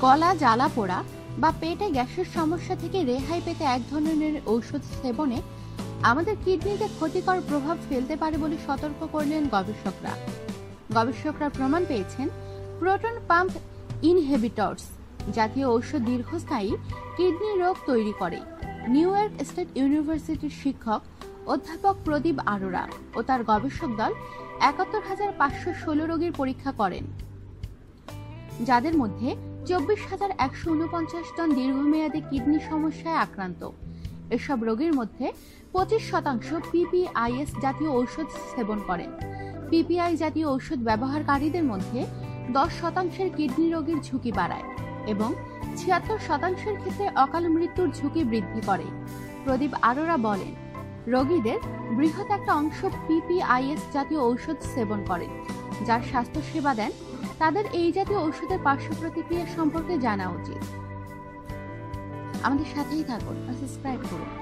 গলা, জ্বালা পোড়া বা পেটে গ্যাসের সমস্যা থেকে রেহাই পেতে এক ধরনের ঔষধ সেবনে আমাদের কিডনিতে ক্ষতিকর প্রভাব ফেলতে পারে বলে সতর্ক করলেন গবেষকরা। গবেষকরা প্রমাণ পেয়েছেন, প্রোটন পাম্প ইনহেবিটরস জাতীয় ঔষধ দীর্ঘস্থায়ী কিডনি রোগ তৈরি করে। নিউ ইয়র্ক স্টেট ইউনিভার্সিটির শিক্ষক অধ্যাপক প্রদীপ আরোরা ও তার গবেষক দল একাত্তর হাজার পাঁচশো ষোলো রোগীর পরীক্ষা করেন। যাদের মধ্যে চব্বিশ হাজার একশো উনপঞ্চাশ জন দীর্ঘমেয়াদী কিডনি সমস্যায় আক্রান্ত। এসব রোগীর মধ্যে পঁচিশ শতাংশ পিপিআইএস জাতীয় ঔষধ সেবন করেন পিপিআই জাতীয় ঔষধ ব্যবহারকারীদের মধ্যে দশ শতাংশের কিডনি রোগের ঝুঁকি বাড়ায় এবং ছিয়াত্তর শতাংশের ক্ষেত্রে অকাল মৃত্যুর ঝুঁকি বৃদ্ধি করে। প্রদীপ আরোরা বলেন রোগীদের বৃহৎ একটা অংশ পিপিআইএস জাতীয় ঔষধ সেবন করেন যার স্বাস্থ্যসেবা দেন। তাদের এই জাতীয় ঔষধের পার্শ্ব প্রতিক্রিয়া সম্পর্কে জানা উচিত। আমাদের সাথেই থাকুন সাবস্ক্রাইব করুন।